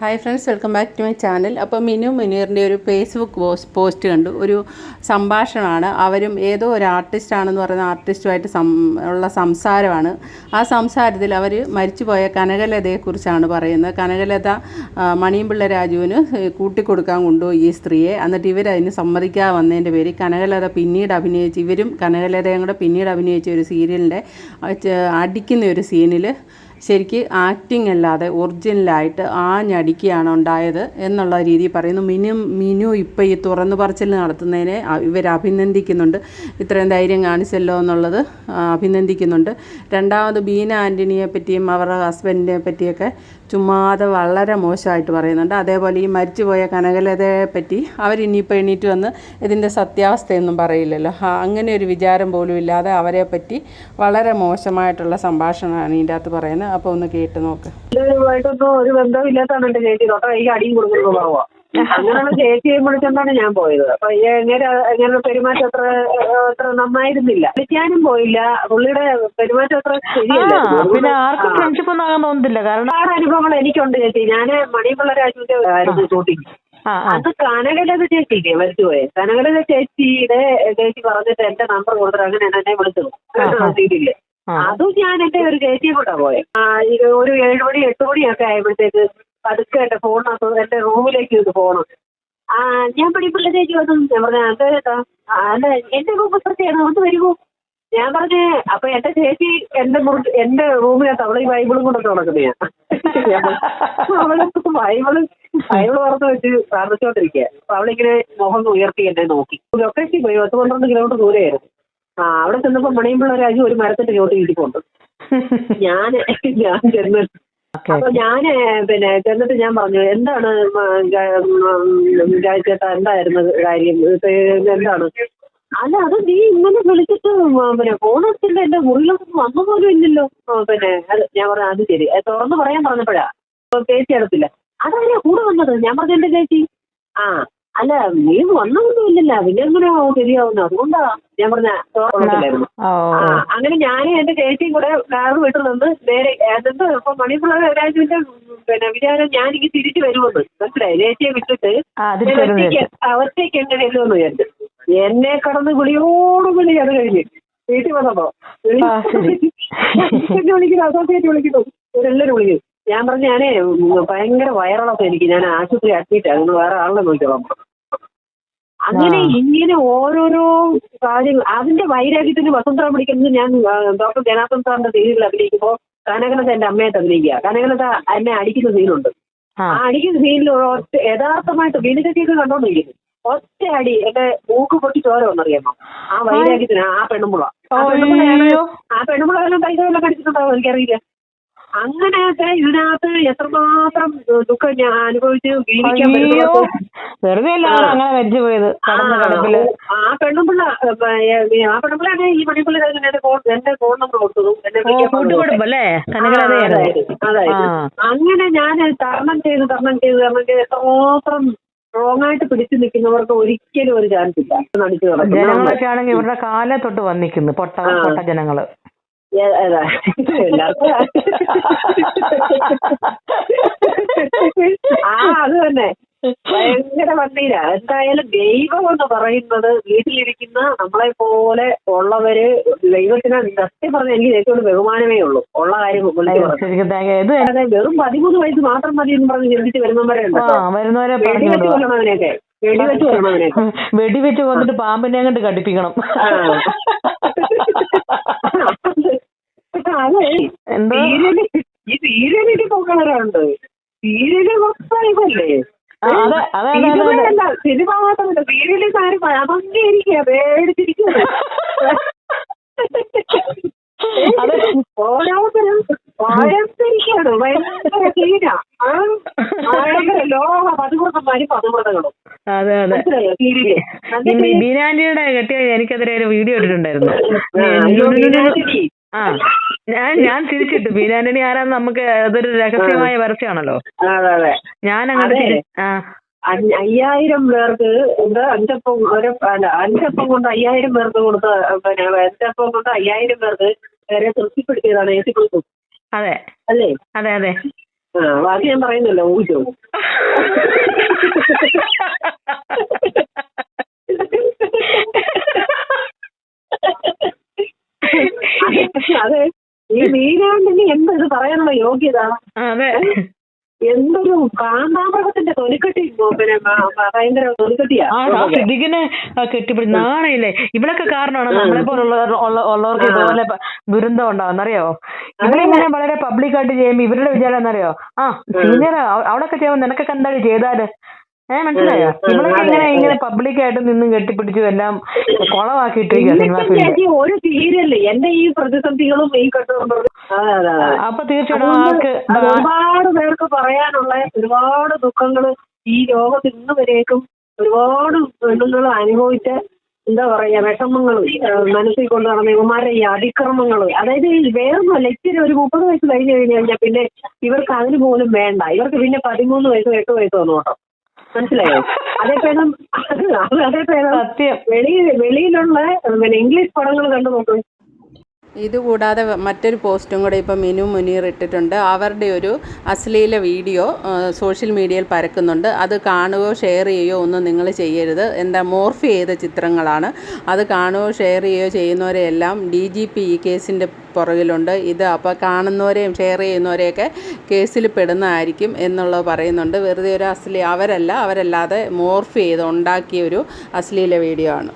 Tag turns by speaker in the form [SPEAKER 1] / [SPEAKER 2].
[SPEAKER 1] Hi friends welcome back to my channel അപ്പോൾ മിനു മുനീറിന്റെ ഒരു Facebook post കണ്ടു. ഒരു സംഭാഷണമാണ്. അവരും ഏതോ ഒരു ആർട്ടിസ്റ്റാണെന്ന് പറയുന്ന ആർട്ടിസ്റ്റുമായിട്ട് സം ഉള്ള സംസാരമാണ്. ആ സംസാരത്തിൽ അവർ മരിച്ചുപോയ കനകലതയെക്കുറിച്ചാണ് പറയുന്നത്. കനകലത മണിയമ്പിള്ള രാജുവിന് കൂട്ടിക്കൊടുക്കാൻ കൊണ്ടുപോയി ഈ സ്ത്രീയെ. എന്നിട്ട് ഇവരതിന് സമ്മതിക്കാതെ വന്നതിന്റെ പേര് കനകലത പിന്നീട് അഭിനയിച്ച് ഇവരും കനകലതയും കൂടെ പിന്നീട് അഭിനയിച്ച ഒരു സീരിയലിന്റെ അടിക്കുന്ന ഒരു സീനിൽ ശരിക്ക് ആക്ടിങ് അല്ലാതെ ഒറിജിനലായിട്ട് ആഞ്ഞടിക്കുകയാണ് ഉണ്ടായത് എന്നുള്ള രീതി പറയുന്നു. മിനു മിനു ഇപ്പോൾ ഈ തുറന്നു പറച്ചിൽ നടത്തുന്നതിനെ ഇവർ അഭിനന്ദിക്കുന്നുണ്ട്. ഇത്രയും ധൈര്യം കാണിച്ചല്ലോ എന്നുള്ളത് അഭിനന്ദിക്കുന്നുണ്ട്. രണ്ടാമത് ബീന ആന്റണിയെ പറ്റിയും അവരുടെ ഹസ്ബൻഡിനെ പറ്റിയൊക്കെ ചുമ്മാതെ വളരെ മോശമായിട്ട് പറയുന്നുണ്ട്. അതേപോലെ ഈ മരിച്ചുപോയ കനകലതയെ പറ്റി അവരിനിയിപ്പോൾ എണീറ്റ് വന്ന് ഇതിന്റെ സത്യാവസ്ഥയൊന്നും പറയില്ലല്ലോ. അങ്ങനെ ഒരു വിചാരം പോലും ഇല്ലാതെ അവരെ പറ്റി വളരെ മോശമായിട്ടുള്ള സംഭാഷണമാണ് ഇതിന്റെ അകത്ത് പറയുന്നത്. അപ്പോൾ ഒന്ന് കേട്ട് നോക്ക്.
[SPEAKER 2] ഇതുമായിട്ടൊന്നും ഒരു ബന്ധമില്ലാത്തതാണ് എന്റെ ചേച്ചി. തൊട്ട ഈ അടിയും കൊടുക്കുന്ന ഭാവമാ അങ്ങനെയുള്ള ചേച്ചിയെ വിളിച്ചോണ്ടാണ് ഞാൻ പോയത്. അപ്പൊ എങ്ങനെ എങ്ങനെ പെരുമാറ്റം അത്ര അത്ര നന്നായിരുന്നില്ല. വിളിക്കാനും പോയില്ല. പുള്ളിയുടെ പെരുമാറ്റം അത്ര ശരിയല്ല.
[SPEAKER 3] പിന്നെ ആർക്കും ഫ്രണ്ട്ഷിപ്പ് ഒന്നും ആകാൻ തോന്നുന്നില്ല. കാരണം
[SPEAKER 2] ഒരുപാട് അനുഭവങ്ങൾ എനിക്കുണ്ട് ചേച്ചി. ഞാൻ മണിപിള്ള രാജുവിന്റെ ആയിരുന്നു ഷൂട്ടിങ്
[SPEAKER 3] അത് ആ
[SPEAKER 2] അത് കനകലത പോയെ കനകലത് കനകലത ചേച്ചിയുടെ ചേച്ചി പറഞ്ഞിട്ട് എന്റെ നമ്പർ കൊടുത്തിട്ട് അങ്ങനെ എന്നെ വിളിച്ചത്. സീരിയൽ
[SPEAKER 3] ആ.
[SPEAKER 2] അതും ഞാൻ എന്റെ ഒരു ചേച്ചിയെ കൂടെ പോയെ. ഒരു ഏഴ് മണി എട്ട് മണിയൊക്കെ ആയപ്പോഴത്തേക്ക് പതുക്കെ എന്റെ ഫോണിനകത്ത് എന്റെ റൂമിലേക്ക് ഇത് പോണം. ആ ഞാൻ പഠിപ്പുള്ള ചേച്ചി വന്നു. ഞാൻ പറഞ്ഞ എന്താ അല്ല എന്റെ റൂം പ്രത്യേകം വരുമോ ഞാൻ പറഞ്ഞേ അപ്പൊ എന്റെ ചേച്ചി എന്റെ മുറി എന്റെ റൂമിനകത്ത് അവളെ ഈ ബൈബിളും കൊണ്ടൊക്കെ ഞാൻ. അവൾ ബൈബിൾ ബൈബിൾ പറഞ്ഞു വെച്ച് പ്രാർത്ഥിച്ചോണ്ടിരിക്കുക അപ്പൊ അവളിങ്ങനെ മുഖം ഉയർത്തി എന്നെ നോക്കി. ലൊക്കേഷൻ പോയി പത്ത് പന്ത്രണ്ട് കിലോമീറ്റർ ദൂരെയായിരുന്നു. ആ അവിടെ ചെന്നപ്പോ മണിയമ്പിള്ള രാജു ഒരു മരത്തിന്റെ ചോട്ടിൽ ഇരിപ്പുണ്ട് ഞാൻ ഞാൻ ചെന്ന്. അപ്പൊ ഞാൻ പിന്നെ ചെന്നിട്ട് ഞാൻ പറഞ്ഞു എന്താണ് ചേട്ടാ എന്തായിരുന്നു കാര്യം? എന്താണ്? അല്ല അത് നീ ഇങ്ങനെ വിളിച്ചിട്ട് പിന്നെ ഫോൺ എടുത്തിട്ട് എന്റെ മുറിയിലൊന്നും വന്നു പോലും ഇല്ലല്ലോ. പിന്നെ അത് ഞാൻ പറഞ്ഞു അത് ശരി. തുറന്ന് പറയാൻ പറഞ്ഞപ്പോഴാ. ചേച്ചി എടുത്തില്ല അതാരാ കൂടെ വന്നത്? ഞാൻ പറഞ്ഞു എന്റെ ചേച്ചി? ആ അല്ല നീ വന്നൊന്നും ഇല്ലല്ല. പിന്നെ എങ്ങനെയാ ശരിയാവുന്നു അതുകൊണ്ടാ ഞാൻ പറഞ്ഞ തോന്നുന്നില്ലായിരുന്നു അങ്ങനെ ഞാനും എന്റെ ചേച്ചിയും കൂടെ കാറ് വീട്ടിൽ നിന്ന് നേരെ എന്നിട്ട് ഇപ്പൊ മണിപ്പുള്ള രാജുവിന്റെ പിന്നെ വിചാരം ഞാൻ എനിക്ക് തിരിച്ചു വരുമെന്ന്. മനസ്സിലായി? ചേച്ചിയെ വിട്ടിട്ട് അവസ്ഥയ്ക്ക് എങ്ങനെ ചെല്ലുമെന്ന് വിചാരിച്ചു. എന്നെ കടന്ന് വിളിയോട് വിളി അത് കഴിഞ്ഞ്. വീട്ടിൽ വന്നപ്പോ. വിളിക്കുന്നു അസോസിയേറ്റ് വിളിക്കുന്നു. ഇവരെല്ലാരും വിളിക്കുന്നു. ഞാൻ പറഞ്ഞു ഞാനേ ഭയങ്കര വയറിളക്കം എനിക്ക്. ഞാൻ ആശുപത്രി അഡ്മിറ്റ്. ആയിരുന്നു വേറെ ആളിനെ നോക്കിയോളാം അങ്ങനെ ഇങ്ങനെ ഓരോരോ കാര്യങ്ങൾ. അതിന്റെ വൈരാഗ്യത്തിന് വസന്ത പിടിക്കുന്നത് ഞാൻ ഡോക്ടർ ജനാർദ്ദൻ സാറിന്റെ സീരിയലിൽ അഭിനയിക്കുമ്പോൾ കനകലത എന്റെ അമ്മയായിട്ട് അഭിനയിക്കുക. കനകലത എന്നെ അടിക്കുന്ന സീനുണ്ട്.
[SPEAKER 3] ആ.
[SPEAKER 2] അടിക്കുന്ന സീനിൽ ഒറ്റ യഥാർത്ഥമായിട്ട് വീടിനൊക്കെ കണ്ടോണ്ടിരിക്കുന്നു. ഒറ്റ അടി എന്റെ മൂക്ക് പൊട്ടി ചോര വന്നറിയാമോ? ആ വൈരാഗ്യത്തിന് ആ പെണ്ണുമ്പുള ആ പെണ്ണുമ്പുളയാണ് ആ പെണ്ണുമ്പുള എല്ലാം പൈസ വല്ലതും കടിച്ചിട്ടുണ്ടാവും എനിക്കറിയില്ല. അങ്ങനെയൊക്കെ ഇതിനകത്ത് എത്രമാത്രം ദുഃഖം ഞാൻ അനുഭവിച്ച് ജീവിക്കാൻ
[SPEAKER 3] വെറുതെ
[SPEAKER 2] ആ.
[SPEAKER 3] അങ്ങനെ മരിച്ചു പോയത്. കടന്ന
[SPEAKER 2] ആ, പെണ്ണുമ്പിള്ള ആ പെണ്ണുമ്പിള്ളാണ് ഈ പണിപ്പിള്ള എന്റെ ഫോൺ എന്റെ ഫോൺ നമ്പർ കൊടുത്തതും എന്നെ അതായത്. അങ്ങനെ ഞാൻ തരണം ചെയ്ത് തരണം ചെയ്ത് തരണം ചെയ്ത് എത്രമാത്രം സ്ട്രോങ് ആയിട്ട് പിടിച്ചു നിൽക്കുന്നവർക്ക് ഒരിക്കലും ഒരു ചാൻസ് ഇല്ല. നടിച്ചു
[SPEAKER 3] ജനങ്ങളൊക്കെ ആണെങ്കിൽ ഇവരുടെ കാലെ തൊട്ട് വന്നിക്കുന്നു പൊട്ട പൊട്ട
[SPEAKER 2] ജനങ്ങൾ? എല്ലാവർക്കും ആ അത് തന്നെ. ഭയങ്കര വണ്ടീല എന്തായാലും ദൈവം എന്ന് പറയുന്നത് വീട്ടിലിരിക്കുന്ന നമ്മളെ പോലെ ഉള്ളവര് ദൈവത്തിന് സത്യം പറഞ്ഞ എനിക്ക് ഏറ്റവും ബഹുമാനമേ ഉള്ളൂ. ഉള്ള കാര്യം അതെ വെറും പതിമൂന്ന് വയസ്സ് മാത്രം മതി എന്ന് പറഞ്ഞ് ചിന്തിച്ച് വരുന്നവരെ വെടിവെച്ച് കൊല്ലണവനെയൊക്കെ. വെടിവെച്ച് കൊല്ലണവനെയൊക്കെ.
[SPEAKER 3] വെടിവെച്ച് കൊന്നിട്ട് പാമ്പിനെ കണ്ട് കടിപ്പിക്കണം
[SPEAKER 2] അതെ
[SPEAKER 3] എന്തോ
[SPEAKER 2] സീരിയൽ ഈ സീരിയലിട്ട് പോകാറുണ്ട് സീരിയൽ മൊത്തം ഇതല്ലേ
[SPEAKER 3] ആ, അതെ അതെ അതെ അതെ അതെ
[SPEAKER 2] സിനിമയല്ല സിനിമ മാത്രമല്ല ഇരിക്കുക പേടിച്ചിരിക്കുന്നത്
[SPEAKER 3] അതെ.
[SPEAKER 2] ഓരോരുത്തരും ഭയങ്കര ഭയങ്കര ലോക
[SPEAKER 3] അതെ ബീനാന്റിയുടെ കെട്ടിയ എനിക്കെതിരെ ഒരു വീഡിയോ ഇട്ടിട്ടുണ്ടായിരുന്നു.
[SPEAKER 2] ആ,
[SPEAKER 3] ഞാൻ ഞാൻ തിരിച്ചിട്ടു ബീനാന്റണി ആരാന്ന് നമുക്ക് അതൊരു രഹസ്യമായ പരസ്യമാണല്ലോ. ഞാൻ അങ്ങോട്ട് ആ.
[SPEAKER 2] അയ്യായിരം പേർക്ക് എന്താ അഞ്ചപ്പം ഒരു അല്ല അഞ്ചപ്പം കൊണ്ട് അയ്യായിരം പേർക്ക് കൊടുത്ത പിന്നെ അഞ്ചപ്പം കൊണ്ട് അയ്യായിരം പേർക്ക് വരെ തൃപ്തിപ്പെടുത്തിയതാണ് എ സി കുറിപ്പ്
[SPEAKER 3] അതെ.
[SPEAKER 2] അല്ലേ?
[SPEAKER 3] അതെ അതെ.
[SPEAKER 2] ആ ബാക്കി ഞാൻ പറയുന്നല്ലോ ഊഹിച്ചോ. അതെ. ഈ മീനാണ്ടിന് എന്ത് പറയാനുള്ള യോഗ്യത?
[SPEAKER 3] അതെ.
[SPEAKER 2] എന്തൊരു കാന്താമൃഗത്തിന്റെ തൊലിക്കെട്ടി പിന്നെ ഭയങ്കര തൊലിക്കെട്ടിയാ?
[SPEAKER 3] ആ സിദ്ദിഖിനെ കെട്ടിപ്പിടി നാണയല്ലേ? ഇവളൊക്കെ കാരണമാണ് നമ്മളെ പോലുള്ള ഉള്ളവർക്ക് ഇതുപോലെ ദുരന്തം ഉണ്ടാവുന്ന അറിയോ ഇവരിങ്ങനെ വളരെ പബ്ലിക് ആയിട്ട് ചെയ്യുമ്പോ ഇവരുടെ വിചാരം എന്നറിയോ ആ സീനിയർ അവിടൊക്കെ ചെയ്യുമ്പോ നിനക്കൊക്കെ എന്താണ് ചെയ്താൽ? ഏഹ് മനസ്സിലായോ? നിങ്ങളൊക്കെ ഇങ്ങനെ ഇങ്ങനെ പബ്ലിക്കായിട്ട് നിന്നും കെട്ടിപ്പിടിച്ചു എല്ലാം കുളമാക്കിയിട്ടിരിക്കുക സിനിമ ഫീൽഡ്.
[SPEAKER 2] ഒരു സീരിയൽ എന്റെ ഈ പ്രതിസന്ധികളും ഈ
[SPEAKER 3] അപ്പൊ തീർച്ചയായിട്ടും ആൾക്ക്
[SPEAKER 2] ഒരുപാട് പേർക്ക് പറയാനുള്ള ഒരുപാട് ദുഃഖങ്ങൾ ഈ ലോകത്ത് ഇന്ന് വരേക്കും ഒരുപാട് പെണ്ണുങ്ങൾ അനുഭവിച്ച എന്താ പറയാ വിഷമങ്ങൾ മനസ്സിൽ കൊണ്ട് നടന്ന ഇവന്മാരുടെ ഈ അതിക്രമങ്ങൾ അതായത് ഈ വേറൊന്നുമല്ല ഇച്ചിരി ഒരു മുപ്പത് വയസ്സ് കഴിഞ്ഞു കഴിഞ്ഞ് കഴിഞ്ഞാൽ പിന്നെ ഇവർക്ക് അതിന് പോലും വേണ്ട. ഇവർക്ക് പിന്നെ പതിമൂന്ന് വയസ്സോ എട്ട് വയസ്സോ ഒന്നും കേട്ടോ. മനസ്സിലായോ? അതേ പേരം അതേ പേരം.
[SPEAKER 3] സത്യം.
[SPEAKER 2] വെളിയിൽ വെളിയിലുള്ള പിന്നെ ഇംഗ്ലീഷ് പടങ്ങൾ കണ്ടു നോക്കും.
[SPEAKER 1] ഇതുകൂടാതെ മറ്റൊരു പോസ്റ്റും കൂടെ ഇപ്പോൾ മിനു മുനീർ ഇട്ടിട്ടുണ്ട്. അവരുടെ ഒരു അശ്ലീല വീഡിയോ സോഷ്യൽ മീഡിയയിൽ പരക്കുന്നുണ്ട്. അത് കാണുകയോ ഷെയർ ചെയ്യുകയോ ഒന്നും നിങ്ങൾ ചെയ്യരുത്. എന്താ മോർഫ് ചെയ്ത ചിത്രങ്ങളാണ്. അത് കാണുകയോ ഷെയർ ചെയ്യുകയോ ചെയ്യുന്നവരെയെല്ലാം ഡി ജി പി ഈ കേസിന്റെ പുറകിലുണ്ട്. ഇത് അപ്പോൾ കാണുന്നവരെയും ഷെയർ ചെയ്യുന്നവരെയൊക്കെ കേസിൽ പെടുന്നതായിരിക്കും എന്നുള്ളത് പറയുന്നുണ്ട്. വെറുതെ ഒരു അശ്ലീ അവരല്ല അവരല്ലാതെ മോർഫ് ചെയ്ത് ഉണ്ടാക്കിയ ഒരു അശ്ലീല വീഡിയോ ആണ്.